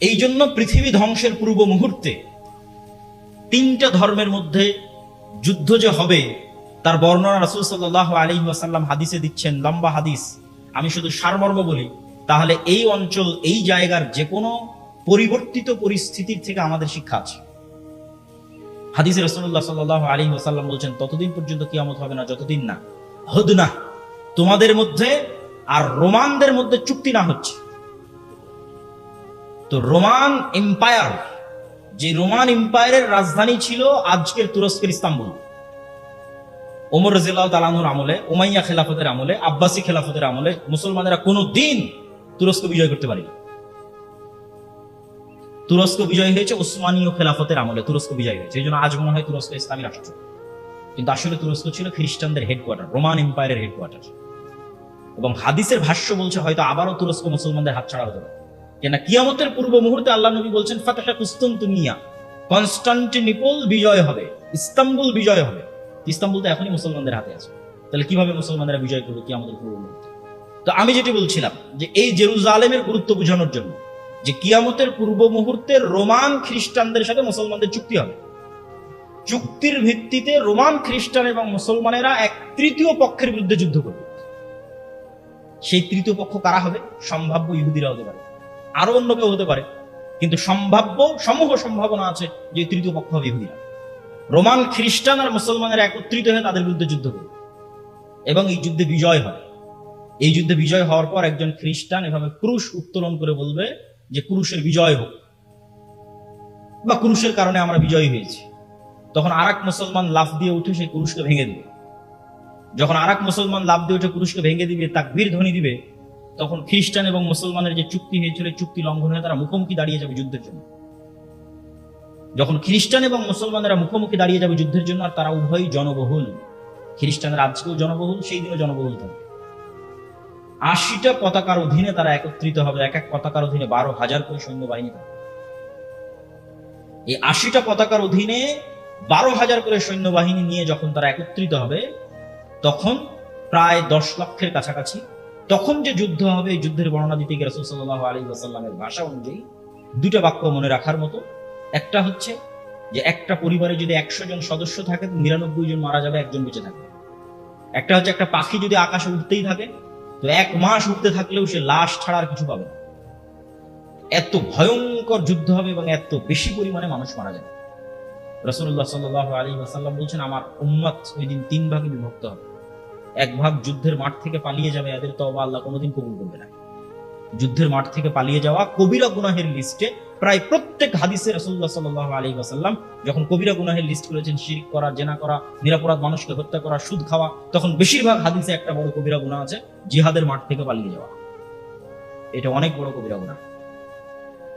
এই জন্য পৃথিবী ধ্বংসের পূর্ব মুহূর্তে তিনটা ধর্মের মধ্যে যুদ্ধ যে হবে, তার বর্ণনা রাসুল সাল্লাহ আলী ওয়াসাল্লাম হাদিসে দিচ্ছেন, লম্বা হাদিস। আমি শুধু সারমর্ম বলি, তাহলে এই অঞ্চল, এই জায়গার যে কোনো পরিবর্তিত পরিস্থিতির থেকে আমাদের শিক্ষা আছে। হাদিসে রসুল্লাহ সাল্লাহ আলী ওয়াসাল্লাম বলছেন, ততদিন পর্যন্ত কিয়ামত হবে না, যতদিন না হদ না তোমাদের মধ্যে আর রোমানদের মধ্যে চুক্তি না হচ্ছে। তো রোমান এম্পায়ার, যে রোমান এম্পায়ারের রাজধানী ছিল আজকের তুরস্কের ইস্তাম্বুল। ওমর রাজিল্লাহ আমলে ওমাইয়া খেলাফতের আমলে, আব্বাসী খেলাফতের আমলে মুসলমানেরা কোনো দিন তুরস্ক বিজয় করতে পারেনি। তুরস্ক বিজয় হয়েছে ওসমানীয় খেলাফতের আমলে, তুরস্ক বিজয় হয়েছে। এই জন্য আজ মনে হয় তুরস্ক ইসলামী রাষ্ট্র। কিন্তু আসলে তুরস্ক ছিল খ্রিস্টানদের হেডকোয়ার্টার রোমান এম্পায়ারের হেডকোয়ার্টার এবং হাদিসের ভাষ্য বলছে হয়তো আবারও তুরস্ক মুসলমানদের হাত ছাড়া হতে পারে। কিয়ামতের পূর্ব মুহূর্তে আল্লাহ নবী বলছেন কনস্টান্টিনিপল বিজয় হবে, ইস্তাম্বুল বিজয় হবে। ইস্তাম্বুল তো এখনই মুসলমানদের হাতে আছে। তাহলে কীভাবে মুসলমানরা বিজয় করবে কিয়ামতের পূর্ব মুহূর্তে? তো আমি যেটি বলছিলাম যে এই জেরুজালেমের গুরুত্ব বোঝানোর জন্য যে কিয়ামতের পূর্ব মুহূর্তে রোমান খ্রিস্টানদের সাথে মুসলমানদের চুক্তি হবে। চুক্তির ভিত্তিতে রোমান খ্রিস্টান এবং মুসলমানেরা এক তৃতীয় পক্ষের বিরুদ্ধে যুদ্ধ করবে। সেই তৃতীয় পক্ষ কারা হবে? সম্ভাব্য ইহুদিরা হতে পারে। আরও অন্য কেউ হতে পারে। কিন্তু সম্ভাব্য, সমূহ সম্ভাবনা আছে যে তৃতীয় পক্ষ হবে ইহুদিরা রোমান খ্রিস্টান আর মুসলমানের একত্রিত হয়ে তাদের বিরুদ্ধে যুদ্ধ করবে এবং এই যুদ্ধে বিজয় হয়। এই যুদ্ধে বিজয় হওয়ার পর একজন খ্রিস্টান এভাবে ক্রুশ উত্তোলন করে বলবে যে ক্রুশের বিজয় হোক বা ক্রুশের কারণে আমরা বিজয়ী হয়েছি। তখন আর মুসলমান লাফ দিয়ে উঠে সেই ক্রুশকে ভেঙে দিবে। যখন আর মুসলমান লাফ দিয়ে উঠে ক্রুশকে ভেঙে দিবে, তাকবীর ধ্বনি দিবে তখন খ্রিস্টান এবং মুসলমানের যে চুক্তি হয়েছিল চুক্তি লঙ্ঘন হয়ে তারা মুখোমুখি দাঁড়িয়ে যাবে যুদ্ধের জন্য। যখন খ্রিস্টান এবং মুসলমানেরা মুখোমুখি দাঁড়িয়ে যাবে যুদ্ধের জন্য, আর তারা উভয়ই জনবহুল। খ্রিস্টানরা আজকেও জনবহুল, সেই দিনও জনবহুল থাকবে আশিটা পতাকার অধীনে তারা একত্রিত হবে, এক এক পতাকার অধীনে বারো হাজার করে সৈন্যবাহিনী থাকবে। এই আশিটা পতাকার অধীনে বারো হাজার করে সৈন্যবাহিনী নিয়ে যখন তারা একত্রিত হবে, তখন প্রায় দশ লক্ষের কাছাকাছি তখন যে যুদ্ধ হবে, এই যুদ্ধের বর্ণনা দিতে গিয়ে রসুল সাল্লাহ আলী আসাল্লামের ভাষা অনুযায়ী দুটা বাক্য মনে রাখার মতো। একটা হচ্ছে যে একটা পরিবারে যদি একশো জন সদস্য থাকে নিরানব্বই জন মারা যাবে, একজন বেঁচে থাকবে। একটা হচ্ছে একটা পাখি যদি আকাশে উঠতেই থাকে, তো এক মাস উঠতে থাকলেও সে লাশ ছাড়া আর কিছু পাবে না। এত ভয়ঙ্কর যুদ্ধ হবে এবং এত বেশি পরিমাণে মানুষ মারা যাবে। রসুল্লাহ সাল্লাহ আলী আসাল্লাম বলছেন, আমার উম্মত ওই দিন তিন ভাগে বিভক্ত হবে। এক ভাগ যুদ্ধের মাঠ থেকে পালিয়ে যাবে, এদের তো আল্লাহ কোনোদিন কবুল করবে না। যুদ্ধের মাঠ থেকে পালিয়ে যাওয়া কবিরা গুনাহের লিস্টে প্রায় প্রত্যেক হাদিসে রসুল্লাহ সাল্লাহ আলী আসাল্লাম যখন কবিরা গুনাহের লিস্ট করেছেন, শিরিক করা, জেনা করা, নিরাপরাধ মানুষকে হত্যা করা, সুদ খাওয়া, তখন বেশিরভাগ হাদিসে একটা বড় কবিরা গুণা আছে, জিহাদের মাঠ থেকে পালিয়ে যাওয়া। এটা অনেক বড় কবিরা গুণা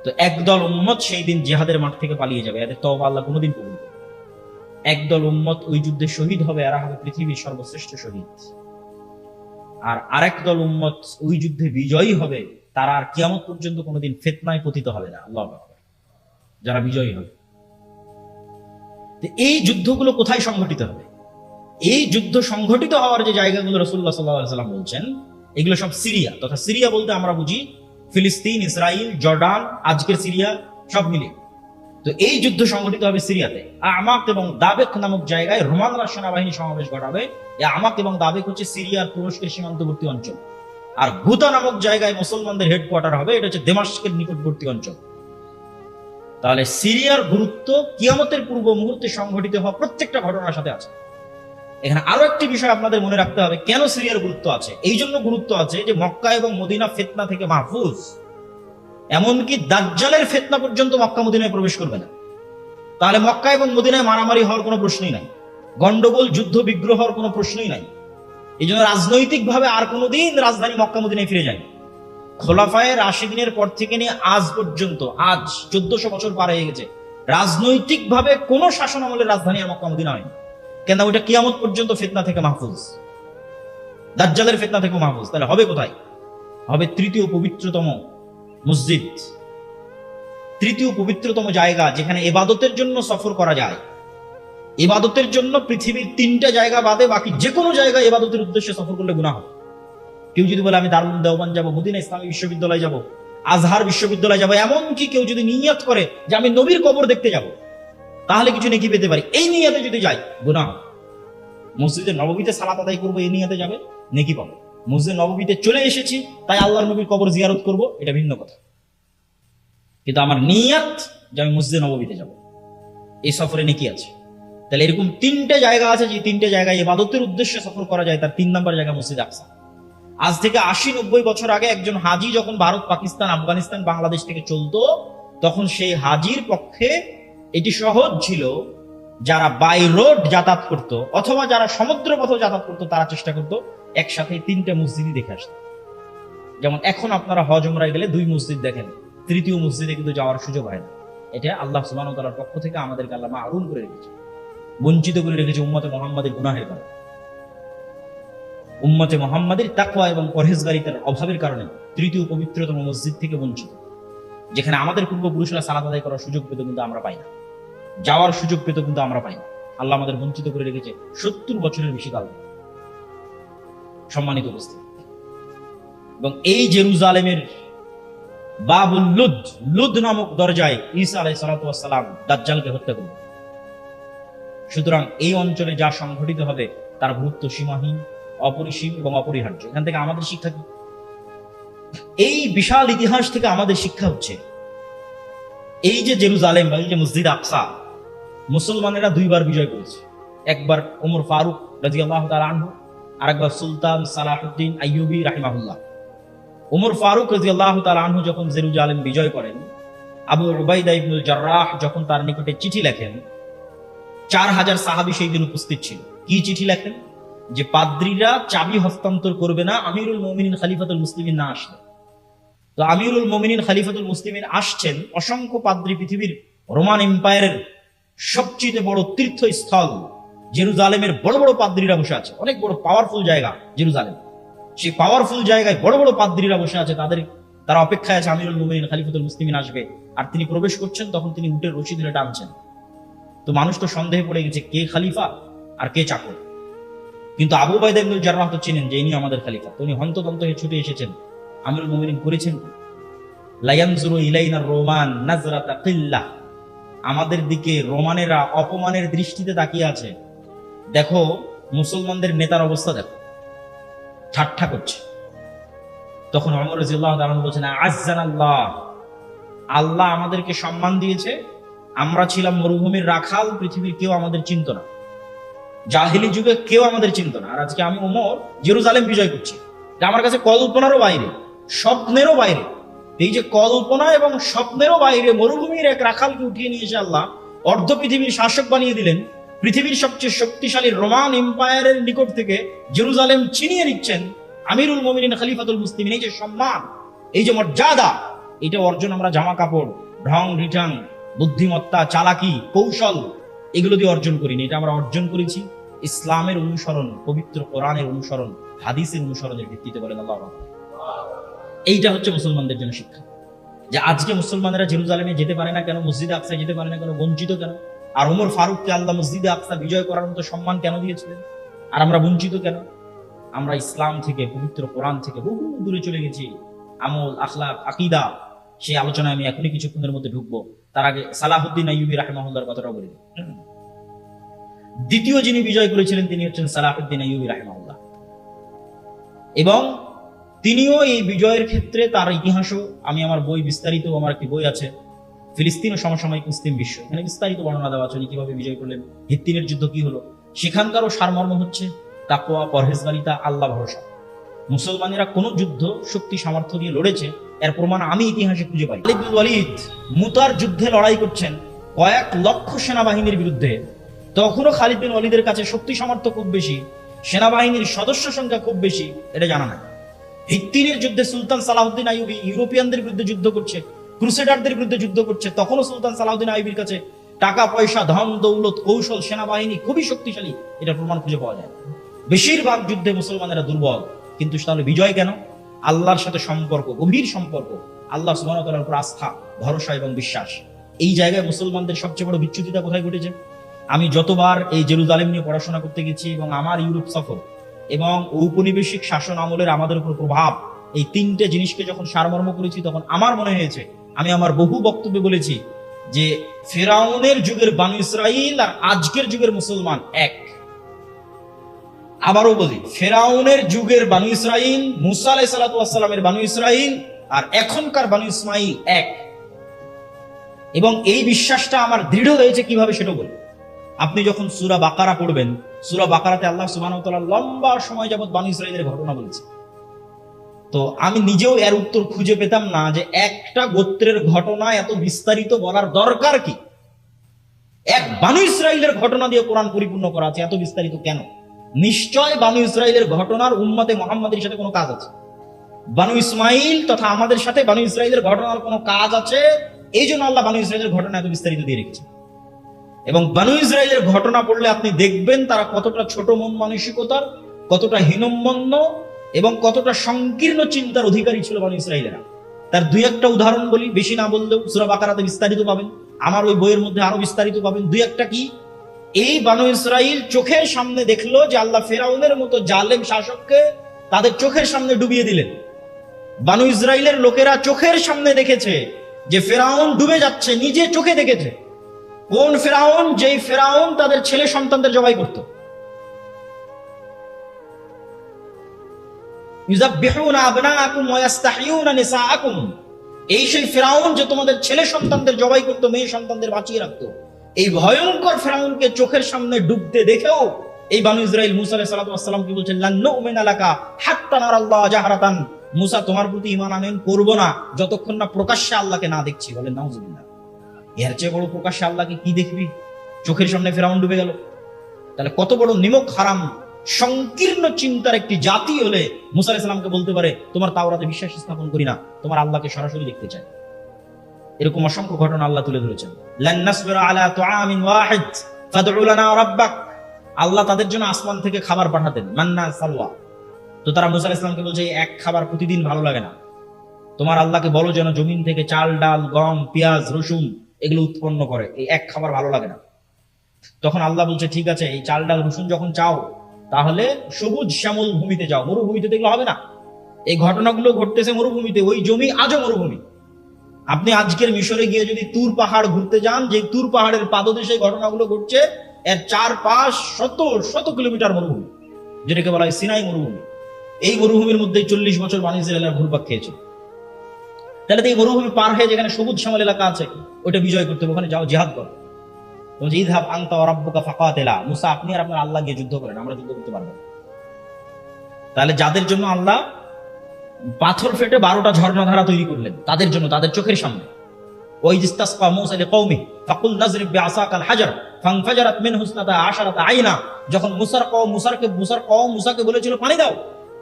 তো একদল উম্মত সেই দিন জিহাদের মাঠ থেকে পালিয়ে যাবে, এদের তওবা আল্লাহ কোনোদিন কবুল করবে। একদল উম্মত ওই যুদ্ধে শহীদ হবে, এরা হবে পৃথিবীর সর্বশ্রেষ্ঠ শহীদ। আর আরেক দল উম্মত ওই যুদ্ধে বিজয়ী হবে, তারা আর কিয়ামত পর্যন্ত কোনোদিন ফেতনায় পতিত হবে না। আল্লাহ যারা বিজয়ী হবে। এই যুদ্ধগুলো কোথায় সংঘটিত হবে? এই যুদ্ধ সংঘটিত হওয়ার যে জায়গাগুলো রসুল্লাহ সাল্লাহ সাল্লাম বলছেন, এগুলো সব সিরিয়া। তথা সিরিয়া বলতে আমরা বুঝি ফিলিস্তিন ইসরায়েল জর্ডান, আজকের সিরিয়া, সব মিলে তো এই যুদ্ধ সংঘটিত হবে সিরিয়াতে। আমাক এবং দাবেক নামক জায়গায় রোমানরা সেনাবাহিনী সমাবেশ ঘটাবে। আমাক এবং দাবেক হচ্ছে সিরিয়ার তুরস্কের সীমান্তবর্তী অঞ্চল। আর গুতা নামক জায়গায় মুসলমানদের হেডকোয়ার্টার হবে, এটা হচ্ছে দেমাস্কের নিকটবর্তী অঞ্চল। তাহলে সিরিয়ার গুরুত্ব কিয়ামতের পূর্ব মুহূর্তে সংঘটিত হওয়া প্রত্যেকটা ঘটনার সাথে আছে। এখানে আরও একটি বিষয় আপনাদের মনে রাখতে হবে, কেন সিরিয়ার গুরুত্ব আছে? এই জন্য গুরুত্ব আছে যে মক্কা এবং মদিনা ফেতনা থেকে মাহফুজ। এমনকি দাজ্জালের ফেতনা পর্যন্ত মক্কা মদিনায় প্রবেশ করবে না। তাহলে মক্কা এবং মদিনায় মারামারি হওয়ার কোনো প্রশ্নই নাই। গন্ডগোল, যুদ্ধ, বিগ্রহ হওয়ার কোনো প্রশ্নই নাই। এই জন্য রাজনৈতিকভাবে আর কোনোদিন রাজধানী মক্কা মদিনায় ফিরে যায় খোলাফায়ের আশি দিনের পর থেকে নিয়ে আজ পর্যন্ত, আজ চোদ্দশো বছর পার হয়ে গেছে, রাজনৈতিকভাবে কোনো শাসন আমলের রাজধানী মক্কা মদিনা হয়নি। কেন ওইটা কিয়ামত পর্যন্ত ফেতনা থেকে মাহফুজ? দাজ্জালের ফেতনা থেকে মাহফুজ। তাহলে হবে কোথায়? হবে তৃতীয় পবিত্রতম মসজিদ। তৃতীয় পবিত্রতম জায়গা যেখানে এবাদতের জন্য সফর করা যায়। এবাদতের জন্য পৃথিবীর তিনটা জায়গা বাদে বাকি যে কোনো জায়গায় এবাদতের উদ্দেশ্যে সফর করলে গুণা হবে। কেউ যদি বলে, আমি দারুণ দেওবান যাব, মদিনা ইসলামী বিশ্ববিদ্যালয় যাব, আজহার বিশ্ববিদ্যালয়ে যাব এমনকি কেউ যদি নিয়ত করে যে, আমি নবীর কবর দেখতে যাব, তাহলে কিছু নেকি পেতে পারি। এই নিয়তে যদি যাই গুনাহ হবে। মসজিদে নববীতে সালাত আদায় করব, এই নিয়তে যাবে, নেকি পাবো। মসজিদে নববীতে চলে এসেছি, তাই আল্লাহর নবীর কবর জিয়ারত করব, এটা ভিন্ন কথা। কিন্তু আমার নিয়াত যে আমি মসজিদে নববীতে যাব, এই সফরে নেকি আছে? তাহলে এরকম তিনটে জায়গা আছে, যে তিনটে জায়গায় ইবাদতের উদ্দেশ্যে সফর করা যায়, তার তিন নম্বর জায়গা মসজিদ আকসা। আজ থেকে আশি নব্বই বছর আগে একজন হাজি যখন ভারত, পাকিস্তান, আফগানিস্তান, বাংলাদেশ থেকে চলতো, তখন সেই হাজির পক্ষে এটি সহজ ছিল, যারা বাই রোড যাতায়াত করত, অথবা যারা সমুদ্র পথে যাতায়াত করতো, তারা চেষ্টা করতো একসাথে তিনটা মসজিদই দেখে আসতে যেমন এখন আপনারা হজ গেলে দুই মসজিদ দেখেন, তৃতীয় মসজিদে কিন্তু যাওয়ার সুযোগ হয় না। এটা আল্লাহ সুবাহ তালার পক্ষ থেকে আমাদেরকে আল্লাহ মাহরুম করে রেখেছে, বঞ্চিত করে রেখেছে উম্মতে মোহাম্মদের গুনাহের কারণে। উম্মতে মোহাম্মদের তাকওয়া এবং পরহেজগারিতার অভাবের কারণে তৃতীয় পবিত্রতম মসজিদ থেকে বঞ্চিত। যেখানে আমাদের পূর্বপুরুষরা সালাদ আদায় করার সুযোগ পেত কিন্তু আমরা পাই না। যাওয়ার সুযোগ পেত কিন্তু আমরা পাই না। আল্লাহ আমাদের বঞ্চিত করে রেখেছে সত্তর বছরের বেশি কাল। সম্মানিত উপস্থিত। এবং এই জেরুজালেমের বাবুল লুদ লুদ নামক দরজায় ঈসা আলাই সালাতাম দাজ্জালকে হত্যা করবে সুতরাং এই অঞ্চলে যা সংঘটিত হবে তার গুরুত্ব সীমাহীন, অপরিসীম এবং অপরিহার্য। এখান থেকে আমাদের শিক্ষা কি? এই বিশাল ইতিহাস থেকে আমাদের শিক্ষা হচ্ছে, এই যে জেরুজালেম বা এই যে মসজিদ আকসা, মুসলমানেরা দুইবার বিজয় করেছে। একবার ওমর ফারুক রাজি আল্লাহ আনহু আর একবার সুলতান সালাহুদ্দিন আইয়ুবি রাহিমাহুল্লাহ। ওমর ফারুক রাজি আল্লাহ আনহু যখন জেরুজালেম বিজয় করেন, আবু রুবাইদা ইবনুল জার্রাহ যখন তার নিকটে চিঠি লেখেন, চার হাজার সাহাবি সেই দিন উপস্থিত ছিল। কি চিঠি লেখেন? যে পাদ্রীরা চাবি হস্তান্তর করবে না, আমিরুল মোমিনিন খালিফাতুল মুসলিমিন না আসলে। তো আমিরুল মোমিনিন খালিফাতুল মুসলিমিন আসছেন, অসংখ্য পাদ্রী পৃথিবীর রোমান এম্পায়ারের সবচেয়ে বড় তীর্থস্থল জেরুজালেমের বড় বড় পাদ্রীরা বসে আছে। অনেক বড় পাওয়ারফুল জায়গা জেরুজালেম। সেই পাওয়ারফুল জায়গায় বড় বড় পাদ্রীরা বসে আছে। তাদের, তারা অপেক্ষায় আছে আমিরুল মোমিনিন, খালিফাতুল মুসলিমিন আসবে। আর তিনি প্রবেশ করছেন, তখন তিনি উটের রশি ধরে টানছেন। তো মানুষ তো সন্দেহে পড়ে গেছে, কে খালিফা আর কে চাকর? কিন্তু আবু বাইদা ইবনুল জার্রাহ তো চিনেন যে ইনি আমাদের খালিফা। তো উনি হন্তদন্ত হয়ে ছুটে এসেছেন। আমিরুল মুমিনিন করেছেন? লায়ানজুরু ইলাইনা রোমান নাজরাতা কিল্লা। আমাদের দিকে রোমানেরা অপমানের দৃষ্টিতে তাকিয়ে আছে। দেখো, মুসলমানদের নেতার অবস্থা দেখো। ঠাট্টা করছে। তখন অমর রাজিয়াল্লাহু তাআলা বলছেন আজ্জান আল্লাহ। আল্লাহ আমাদেরকে সম্মান দিয়েছে। আমরা ছিলাম মরুভূমির রাখাল, পৃথিবীর কেউ আমাদের চিনত না। জাহিলি যুগে কেউ আমাদের চিনত না। আর আজকে আমি ওমর, জেরুজালেম বিজয় করছি। এটা আমার কাছে কল্পনারও বাইরে, স্বপ্নেরও বাইরে। এই যে কল্পনা এবং স্বপ্নেরও বাইরে মরুভূমির এক রাখালকে উঠিয়ে নিয়ে এসে আল্লাহ অর্ধ পৃথিবীর শাসক বানিয়ে দিলেন। পৃথিবীর সবচেয়ে শক্তিশালী রোমান এম্পায়ারের নিকট থেকে জেরুজালেম ছিনিয়ে নিচ্ছেন আমিরুল মোমিনিন খলিফাতুল মুসলিমিন। এই যে সম্মান, এই যে মর্যাদা, এটা অর্জন আমরা জামা কাপড় ঢং রিটাং, বুদ্ধিমত্তা, চালাকি, কৌশল, এগুলো দিয়ে অর্জন করিনি। এটা আমরা অর্জন করেছি ইসলামের অনুসরণ, পবিত্র কোরআনের অনুসরণ, হাদিসের অনুসরণের ভিত্তিতে বলেন আল্লাহ এইটা হচ্ছে মুসলমানদের জন্য শিক্ষা। যে আজকে মুসলমানেরা জেরুজালেমে যেতে পারে না কেন, মসজিদে আকসা যেতে পারে না কেন, বঞ্চিত কেন? আর ওমর ফারুককে আল্লাহ মসজিদে আকসা বিজয় করার মতো সম্মান কেন দিয়েছিলেন? আর আমরা বঞ্চিত কেন? আমরা ইসলাম থেকে, পবিত্র কোরআন থেকে বহু দূরে চলে গেছি। আমল, আখলাক, আকিদা, সেই আলোচনায় আমি এখনই কিছুক্ষণের মধ্যে ঢুকবো। তার আগে সালাহুদ্দিন আইয়ুবি রাহেমাহুল্লার কথাটা বলে। দ্বিতীয় যিনি বিজয় করেছিলেন, তিনি হচ্ছেন সালাহুদ্দিন আইয়ুবি রাহেমাহুল্লাহ। এবং তিনিও এই বিজয়ের ক্ষেত্রে তার ইতিহাসও, আমি আমার বই বিস্তারিত, আমার একটি বই আছে ফিলিস্তিন ও সমসাময়িক মুসলিম বিশ্ব। এখানে বিস্তারিত বর্ণনা দেওয়া আছে কীভাবে বিজয় করলেন হিত্তিনের যুদ্ধ কি হলো, সেখানকারও সারমর্ম হচ্ছে তাকোয়া পরহেজগারিতা, আল্লাহ ভরসা। মুসলমানেরা কোন যুদ্ধ শক্তি সামর্থ্য দিয়ে লড়েছে, এর প্রমাণ আমি ইতিহাসে খুঁজে পাই। খালিদ ওয়ালিদ মুতার যুদ্ধে লড়াই করছেন কয়েক লক্ষ সেনাবাহিনীর বিরুদ্ধে। তখনও খালিদ বিন ওয়ালিদের কাছে শক্তি সামর্থ্য খুব বেশি, সেনাবাহিনীর সদস্য সংখ্যা খুব বেশি, এটা জানা নাই। হিত্তিনের যুদ্ধে সুলতান সালাহুদ্দিন আইয়ুবি ইউরোপিয়ানদের বিরুদ্ধে যুদ্ধ করছে ক্রুসেডারদের বিরুদ্ধে যুদ্ধ করছে। তখনও সুলতান সালাহুদ্দিন আইয়ুবির কাছে টাকা, পয়সা, ধন, দৌলত, কৌশল, সেনাবাহিনী খুবই শক্তিশালী, এটা প্রমাণ খুঁজে পাওয়া যায়। বেশিরভাগ যুদ্ধে মুসলমানেরা দুর্বল, কিন্তু তাহলে বিজয় কেন? আল্লাহর সাথে সম্পর্ক, গভীর সম্পর্ক, আল্লাহ সুবাহতালার উপর আস্থা, ভরসা এবং বিশ্বাস। এই জায়গায় মুসলমানদের সবচেয়ে বড় বিচ্যুতিটা কোথায় ঘটেছে? আমি যতবার এই জেরুজালেম নিয়ে পড়াশোনা করতে গেছি এবং আমার ইউরোপ সফর এবং ঔপনিবেশিক শাসন আমলের আমাদের উপর প্রভাব, এই তিনটে জিনিসকে যখন সারমর্ম করেছি, তখন আমার মনে হয়েছে আমি আমার বহু বক্তব্যে বলেছি যে ফেরাউনের যুগের বানু ইসরাইল আর আজকের যুগের মুসলমান এক। আবারও বলি, ফেরাউনের যুগের বানু ইসরাইল, মুসা আলাই সালাতামের বানু ইসরাইল আর এখনকার বানু ইসমাইল এক। এবং এই বিশ্বাসটা আমার দৃঢ় হয়েছে কীভাবে সেটা বলি। আপনি যখন সুরা বাকারা পড়বেন, সুরা বাকারাতে আল্লাহ সুবাহ লম্বা সময় যাবত বানু ইসরাইলের ঘটনা বলছে তো আমি নিজেও এর উত্তর খুঁজে পেতাম না যে একটা গোত্রের ঘটনা এত বিস্তারিত বলার দরকার কি? এক বানু ইসরাইলের ঘটনা দিয়ে কোরআন পরিপূর্ণ করা আছে, এত বিস্তারিত কেন? নিশ্চয় বানু ইসরাইলের ঘটনার উম্মতে মোহাম্মদের সাথে কোনো কাজ আছে? বানু ইসমাইল তথা আমাদের সাথে বানু ইসরাইলের ঘটনার কোনো কাজ আছে? এই জন্য আল্লাহ বানু ইসরাইলের ঘটনা এত বিস্তারিত দিয়ে রেখেছে এবং বানু ইসরাইলের ঘটনা পড়লে আপনি দেখবেন তারা কতটা ছোট মন মানসিকতার, কতটা হীনম্মন্য এবং কতটা সংকীর্ণ চিন্তার অধিকারী ছিল বানু ইসরাইলেরা তার দুই একটা উদাহরণ বলি, বেশি না বললেও সুরা বাকারাতে বিস্তারিত পাবেন। আমার ওই বইয়ের মধ্যে আরও বিস্তারিত পাবেন। দুই একটা কি? এই বানু ইসরাইল চোখের সামনে দেখল যে আল্লাহ ফেরাউনের মতো জালেম শাসককে তাদের চোখের সামনে ডুবিয়ে দিলেন। বানু ইসরাইলের লোকেরা চোখের সামনে দেখেছে যে ফেরাউন ডুবে যাচ্ছে, নিজে চোখে দেখেছে। কোন ফেরাউন? যেই ফেরাউন তাদের ছেলে সন্তানদের জবাই করত। এই সেই ফেরাউন যে তোমাদের ছেলে সন্তানদের জবাই করতো, মেয়ে সন্তানদের বাঁচিয়ে রাখতো। এই ভয়ঙ্কর ফেরাউনকে চোখের সামনে ডুবতে দেখেও এই বানু কি বলছেন? মুসা, তোমার প্রতি ঈমান আনেন, করব না। যতক্ষণ না প্রকাশ্যে আল্লাহকে না দেখছি। বলেন নাউজুবিল্লাহ এর চেয়ে বড় প্রকাশ্যে আল্লাহকে কি দেখবি? চোখের সামনে ফেরাউন ডুবে গেল। তাহলে কত বড় নিমক হারাম সংকীর্ণ চিন্তার একটি জাতি হলে মুসা আলাইহিস সালামকে বলতে পারে, তোমার তাওরাতে বিশ্বাস স্থাপন করি না, তোমার আল্লাহকে সরাসরি দেখতে চাই। এরকম অসংখ্য ঘটনা আল্লাহ তুলে ধরেছেন। আল্লাহ তাদের জন্য আসমান থেকে খাবার পাঠাতেন, মান্না সালওয়া তো তারা মুসা আলাইহিস সালামকে বলছে এক খাবার প্রতিদিন ভালো লাগে না। তোমার আল্লাহকে বলো যেন জমিন থেকে চাল, ডাল, গম, পেঁয়াজ, রসুন এগুলো উৎপন্ন করে, এই এক খাবার ভালো লাগে না। তখন আল্লাহ বলছে, ঠিক আছে, এই চাল, ডাল, রসুন যখন চাও তাহলে সবুজ শ্যামল ভূমিতে যাও, মরুভূমিতে দেখলে হবে না। এই ঘটনাগুলো ঘটতেছে মরুভূমিতে, ওই জমি আজও মরুভূমি। আপনি আজকের মিশরে গিয়ে যদি তুর পাহাড় ঘুরতে যান, যে তুর পাহাড়ের পাদদেশে ঘটনাগুলো ঘটছে, এর চার পাঁচ শত শত কিলোমিটার মরুভূমি, যেটাকে বলা হয় সিনাই মরুভূমি। এই মরুভূমির মধ্যে চল্লিশ বছর বাণিজ্য এলাকার ঘুরপাক খেয়েছে। তাহলে এই মরুভূমি পার হয়ে যেখানে সবুজ শ্যামল এলাকা আছে ওটা বিজয় করতে হবে, ওখানে যাও, জিহাদ করো। বলছে ফাকাতিলা। মুসা, আপনি আর আপনার আল্লাহ গিয়ে যুদ্ধ করেন, আমরা যুদ্ধ করতে। তাহলে যাদের জন্য আল্লাহ পাথর ফেটে বারোটা ঝর্ণাধারা তৈরি করলেন, তাদের জন্য, তাদের চোখের সামনে। ওই ইস্তাসকা মূসা লিকওমি ফাকুল নাজরিব হাজার ফানফাজারাত মিনহু ইসনাতা আশারাতা আইনা। যখন মুসার কওম মুসারকে, মুসার কওম মুসাকে বলেছিল, পানি দাও,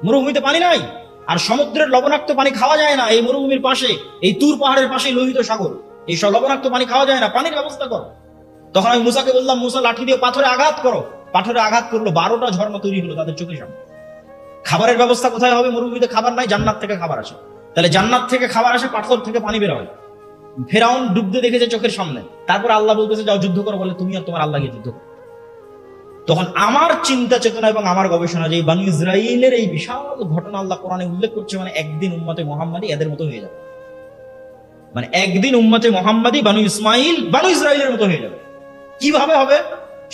মরুভূমিতে পানি নাই, আর সমুদ্রের লবণাক্ত পানি খাওয়া যায় না, এই মরুভূমির পাশে, এই তুর পাহাড়ের পাশে লোহিত সাগর, এই সব লবণাক্ত পানি খাওয়া যায় না, পানির ব্যবস্থা করো। তখন আমি মুসাকে বললাম, মুসা, লাঠি দিয়ে পাথরে আঘাত করো। পাথরে আঘাত করল, বারোটা ঝর্ণা তৈরি হলো তাদের চোখের সামনে। খাবারের ব্যবস্থা কোথায় হবে? মরুভূমিতে খাবার নাই, জান্নাত থেকে খাবার আসে তাহলে জান্নাত থেকে খাবার আসে, পাথর থেকে পানি বের হয়। ফেরাউন ডুবতে দেখেছে চোখের সামনে। তারপর আল্লাহ বলতেছে, যাও যুদ্ধ করো, বলে, তুমি আর তোমার আল্লাহ গিয়ে যুদ্ধ করো। তখন আমার চিন্তা চেতনা এবং আমার গবেষণা যে বানু ইসরাইলের এই বিশাল ঘটনা আল্লাহ কোরআনে উল্লেখ করছে মানে একদিন উম্মতে মোহাম্মদী এদের মতো হয়ে যাবে। মানে একদিন উম্মতে মোহাম্মদী বানু ইসমাইল বানু ইসরাইলের মতো হয়ে যাবে। কীভাবে হবে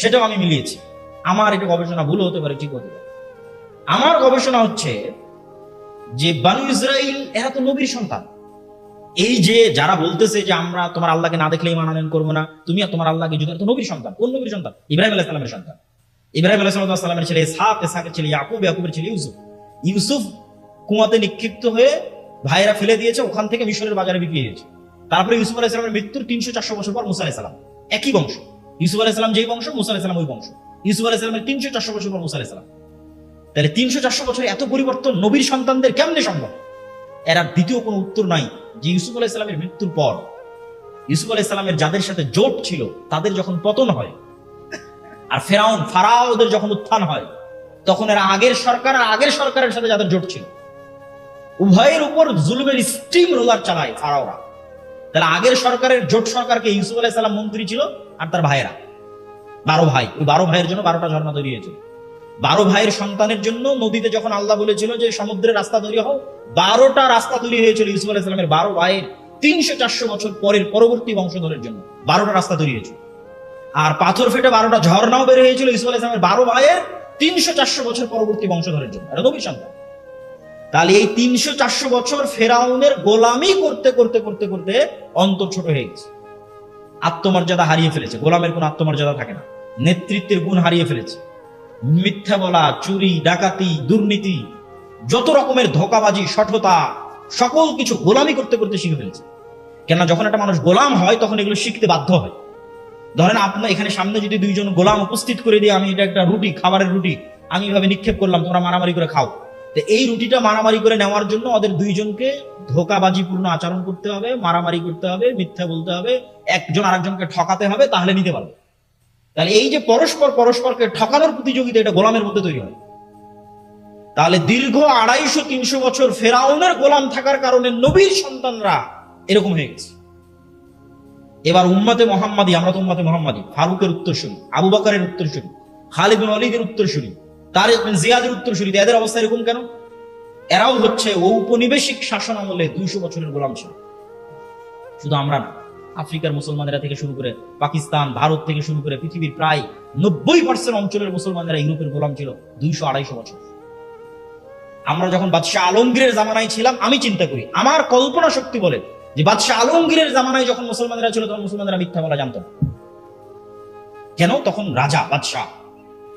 সেটাও আমি মিলিয়েছি। আমার এটা গবেষণা ভুল হতে পারে, ঠিক হতে পারে। আমার গবেষণা হচ্ছে যে বানু ইসরাইল, এরা তো নবীর সন্তান। এই যে যারা বলতেছে যে আমরা তোমার আল্লাহকে না দেখলেই মানানয়ন করব না, তুমি আর তোমার আল্লাহকে যদি নবীর সন্তান, কোন নবীর সন্তান? ইব্রাহিম আলাহ সন্তান। ইব্রাহিম আলাহ ছেলে ইসহাক, ইসহাকের ছেলে ইয়াকুব, ইয়াকুবের ছেলে ইউসুফ। ইউসুফ কুয়াতে নিক্ষিপ্ত হয়ে ভাইয়েরা ফেলে দিয়েছে, ওখান থেকে মিশরের বাজারে বিক্রি হয়েছে। তারপরে ইউসুফ আলাহ মৃত্যুর তিনশো চারশো বছর পর মুসা আলাহ সালাম। একই বংশ। ইউসুফ আলাহ সালাম যেই বংশ, মুসা আলাহ সালাম ওই বংশ। ইউসুফ আলাহ সালামের তিনশো চারশো বছর পর মুসা আলাহ সালাম। তাহলে তিনশো চারশো বছর এত পরিবর্তন নবীর সন্তানদের কেমনে সম্ভব? এরা দ্বিতীয় কোনো উত্তর নাই যে ইউসুফ আলাহ ইসলামের মৃত্যুর পর। ইউসুফ আলাহ ইসলামের যাদের সাথে জোট ছিল, তাদের যখন পতন হয়, আর ফেরাউন, ফারাওদের যখন উত্থান হয়, তখন এরা আগের সরকার আর আগের সরকারের সাথে যাদের জোট ছিল। উভয়ের উপর জুলুমের স্টিম রোলার চালায় ফারাওরা। তাহলে আগের সরকারের জোট সরকারকে ইউসুফ আলাহ সাল্লাম মন্ত্রী ছিল আর তার ভাইয়েরা। বারো ভাই। ওই বারো ভাইয়ের জন্য বারোটা ঝর্ণা তৈরি হয়েছিল। বারো ভাইয়ের সন্তানের জন্য নদীতে যখন আল্লাহ বলেছিল যে সমুদ্রের রাস্তা তৈরি হও, বারোটা রাস্তা তৈরি হয়েছিল ইউসুফ আলাইসালামের বারো ভাইয়ের তিনশো চারশো বছর পরের পরবর্তী বংশধরের জন্য। বারোটা রাস্তা তৈরি হয়েছিল। আর পাথর ফেটে বারোটা ঝর্ণাও বের হয়েছিল ইসুফ আলাইসলামের বারো ভাইয়ের তিনশো চারশো বছর পরবর্তী বংশধরের জন্য। এটা নবী সন্তান। তাহলে এই তিনশো চারশো বছর ফেরাউনের গোলামি করতে করতে করতে করতে অন্তর ছোট হয়ে গেছে। আত্মমর্যাদা হারিয়ে ফেলেছে। গোলামের কোনো আত্মমর্যাদা থাকে না। নেতৃত্বের গুণ হারিয়ে ফেলেছে। মিথ্যা বলা, চুরি, ডাকাতি, দুর্নীতি, যত রকমের ধোকাবাজি, সঠতা, সকল কিছু গোলামি করতে করতে শিখে ফেলেছে। কেন যখন একটা মানুষ গোলাম হয়, তখন এগুলো শিখতে বাধ্য হয়। ধরেন আপনার এখানে সামনে যদি দুইজন গোলাম উপস্থিত করে দিয়ে আমি এটা একটা রুটি, খাবারের রুটি, আমি এভাবে নিক্ষেপ করলাম, তোমরা মারামারি করে খাও। এই রুটিটা মারামারি করে নেওয়ার জন্য ওদের দুইজনকে ধোকাবাজিপূর্ণ আচরণ করতে হবে, মারামারি করতে হবে, মিথ্যা বলতে হবে, একজন আরেকজনকে ঠকাতে হবে, তাহলে নিতে পারবে। তাহলে এই যে পরস্পর পরস্পরকে ঠকানোর প্রতিযোগিতা এটা গোলামের মধ্যে তৈরি হয়। তাহলে দীর্ঘ আড়াইশো তিনশো বছর ফেরাউনের গোলাম থাকার কারণে নবীর সন্তানরা এরকম হয়ে গেছে। এবার উম্মতে মোহাম্মদী, আমরা তো উম্মতে মোহাম্মদী, ফারুকের উত্তরসূরি, আবু বকরের উত্তরসূরি, খালিদ ওয়ালিদের উত্তরসূরি বিন জিয়াদের উত্তরসূরি তো এদের অবস্থা এরকম কেন? এরাও হচ্ছে ঔপনিবেশিক শাসন আমলে দুইশো বছরের গোলাম ছিল। শুধু আমরা না, আফ্রিকার মুসলমানেরা থেকে শুরু করে পাকিস্তান, ভারত থেকে শুরু করে পৃথিবীর প্রায় নব্বই পার্সেন্ট অঞ্চলের মুসলমানেরা ইউরোপের গোলাম ছিল দুইশো আড়াইশো বছর। আমরা যখন বাদশাহ আলমগীরের জামানায় ছিলাম, আমি চিন্তা করি, আমার কল্পনা শক্তি বলে যে বাদশাহ আলমগীরের জামানায় যখন মুসলমানেরা ছিল, তখন মুসলমানেরা মিথ্যা বলা জানতো। কেন? তখন রাজা, বাদশাহ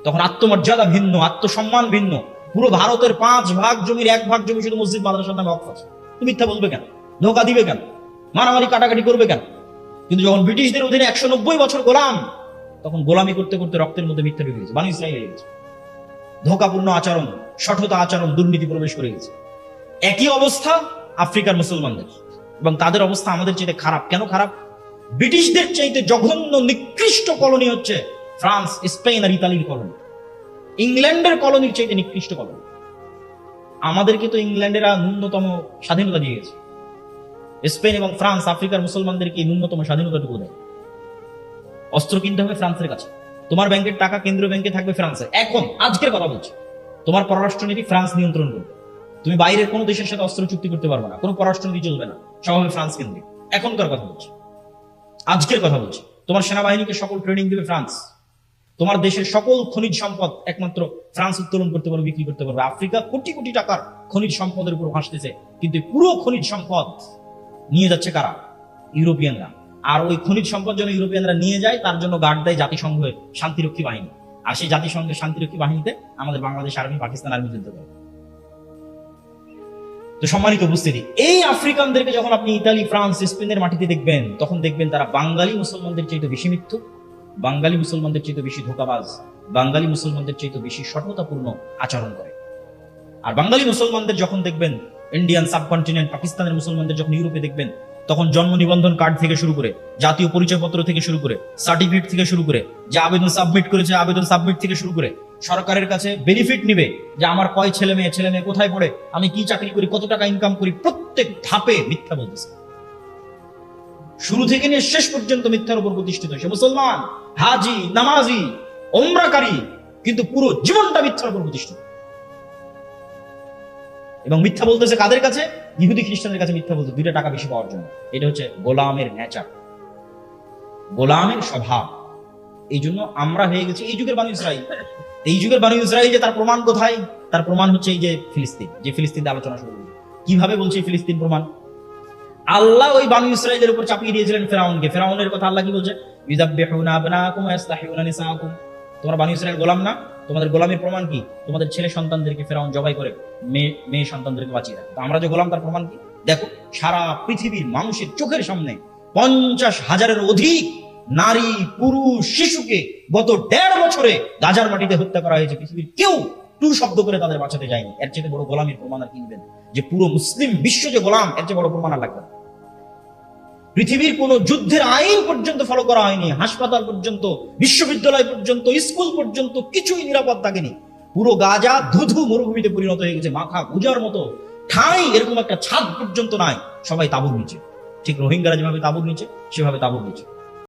তখন আত্মমর্যাদা ভিন্ন, আত্মসম্মান ভিন্ন। পুরো ভারতের পাঁচ ভাগ জমির এক ভাগ জমি শুধু মসজিদ, মাদ্রাসার নামে অক্ষ আছে তুমি মিথ্যা বলবে কেন? ধোকা দিবে কেন? মারামারি, কাটাকাটি করবে কেন? কিন্তু যখন ব্রিটিশদের অধীনে একশো নব্বই বছর গোলাম, তখন গোলামি করতে করতে রক্তের মধ্যে মিথ্যা ঢুকে গেছে। বানু ইসরায়েল হয়ে গেছে। ধোকাপূর্ণ আচরণ, সঠতা আচরণ দুর্নীতি প্রবেশ করে গেছে। একই অবস্থা আফ্রিকার মুসলমানদের। এবং তাদের অবস্থা আমাদের চাইতে খারাপ। কেন খারাপ? ব্রিটিশদের চাইতে জঘন্য, নিকৃষ্ট কলোনি হচ্ছে ফ্রান্স, স্পেন আর ইতালির কলোনি। ইংল্যান্ডের কলোনির চাইতে নিকৃষ্ট কলোনি। আমাদেরকে তো ইংল্যান্ডেরা ন্যূনতম স্বাধীনতা দিয়ে গেছে। স্পেন এবং ফ্রান্স আফ্রিকার মুসলমানদেরকে ন্যূনতম স্বাধীনতাটুকু দেয়। অস্ত্র কিনতে হবে ফ্রান্সের কাছে। তোমার ব্যাংকের টাকা কেন্দ্রীয় ব্যাংকে থাকবে ফ্রান্সে। এখন, আজকের কথা বলছি। তোমার পররাষ্ট্রনীতি ফ্রান্স নিয়ন্ত্রণ করবে। তুমি বাইরের কোনো দেশের সাথে অস্ত্র চুক্তি করতে পারবে না। কোনো পররাষ্ট্রনীতি চলবে না। সব হবে ফ্রান্স কেন্দ্রিক। এখনকার কথা বলছি। আজকের কথা বলছি। তোমার সেনাবাহিনীকে সকল ট্রেনিং দেবে ফ্রান্স। তোমার দেশের সকল খনিজ সম্পদ একমাত্র ফ্রান্স উত্তোলন করতে পারবে, বিক্রি করতে পারবে। আফ্রিকা কোটি কোটি টাকার খনিজ সম্পদের উপর ভাসতেছে, কিন্তু পুরো খনিজ সম্পদ নিয়ে যাচ্ছে কারা? ইউরোপিয়ানরা। আর ওই খনিজ সম্পদ যেন ইউরোপিয়ানরা নিয়ে যায়, তার জন্য গার্ড দেয় জাতিসংঘের শান্তিরক্ষী বাহিনী। আর সেই জাতিসংঘের শান্তিরক্ষী বাহিনীতে আমাদের বাংলাদেশ আর্মি, পাকিস্তান আর্মি যুদ্ধ করে। তো সম্মানিত উপস্থিতি, এই আফ্রিকানদেরকে যখন আপনি ইতালি, ফ্রান্স, স্পেনের মাটিতে দেখবেন, তখন দেখবেন তারা বাঙালি মুসলমানদের চাইতে বেশি মৃত্যু বাঙালি মুসলমানদের চাইতে বেশি ধোকাবাজ, বাঙালি মুসলমানদের চাইতে বেশি সঠতাপূর্ণ আচরণ করে। আর বাঙালি মুসলমানদের যখন দেখবেন ইন্ডিয়ান সাবকন্টিনেন্ট পাকিস্তানের মুসলমানদের যখন ইউরোপে দেখবেন, তখন জন্ম নিবন্ধন কার্ড থেকে শুরু করে, জাতীয় পরিচয়পত্র থেকে শুরু করে সার্টিফিকেট থেকে শুরু করে, যে আবেদন সাবমিট করেছে, আবেদন সাবমিট থেকে শুরু করে, সরকারের কাছে বেনিফিট নিবে যে আমার কয় ছেলে মেয়ে ছেলে মেয়ে কোথায় পড়ে, আমি কি চাকরি করি, কত টাকা ইনকাম করি, প্রত্যেক ধাপে মিথ্যা বলতেছে। শুরু থেকে নিয়ে শেষ পর্যন্ত মিথ্যার উপর প্রতিষ্ঠিত সে মুসলমান হাজি, নামাজি ওমরাকারী কিন্তু পুরো জীবনটা মিথ্যার উপর প্রতিষ্ঠিত। এবং মিথ্যা বলতেছে কাদের কাছে? ইহুদি খ্রিস্টানদের কাছে মিথ্যা বলতে, দুইটা টাকা বেশি পাওয়ার জন্য। এটা হচ্ছে গোলামের নেচার। গোলামের স্বভাব। এই জন্য আমরা হয়ে গেছি এই যুগের বানু ইসরায়েল এই যুগের বানু ইসরায়েল যে তার প্রমাণ কোথায়? তার প্রমাণ হচ্ছে এই যে ফিলিস্তিন যে ফিলিস্তিন আলোচনা শুরু করব কীভাবে বলছে ফিলিস্তিন প্রমাণ? আল্লাহ ওই বানু ইসরায়েলের উপর চাপিয়ে দিয়েছিলেন ফেরাউনকে। ফেরাউনের কথা আল্লাহ কি বলছে? আবনাকুম নিসাআকুম। তোমরা ইসরায়েল গোলাম না? তোমাদের গোলামের প্রমাণ কি? তোমাদের ছেলে সন্তানদেরকে ফেরাউন জবাই করে, মেয়ে মেয়ে সন্তানদেরকে বাঁচিয়ে আমরা যে গোলাম, তার প্রমাণ কি? দেখো, সারা পৃথিবীর মানুষের চোখের সামনে পঞ্চাশ হাজারের অধিক নারী, পুরুষ, শিশুকে গত দেড় বছরে গাজার মাটিতে হত্যা করা হয়েছে। পৃথিবীর কেউ টু শব্দ করে তাদের বাঁচাতে যায়নি। এর চেয়ে বড় গোলামের প্রমাণ আর কিনবেন যে পুরো মুসলিম বিশ্ব যে গোলাম, এর চেয়ে বড় প্রমাণ আর লাগবে। পৃথিবীর কোন যুদ্ধের আইন পর্যন্ত ফলো করা হয়নি, হাসপাতাল পর্যন্ত, বিশ্ববিদ্যালয় পর্যন্ত, স্কুল পর্যন্ত কিছুই নিরাপদ থাকেনি। পুরো গাজা ধুধু মরুভূমিতে পরিণত হয়ে গেছে মাথা গুজার মতো। ঠাঁই এরকম একটা ছাদ পর্যন্ত নাই। সবাই তাবুর নিচে। ঠিক রোহিঙ্গারা যেভাবে তাবুর নিচে, সেভাবে তাবুর নিচে।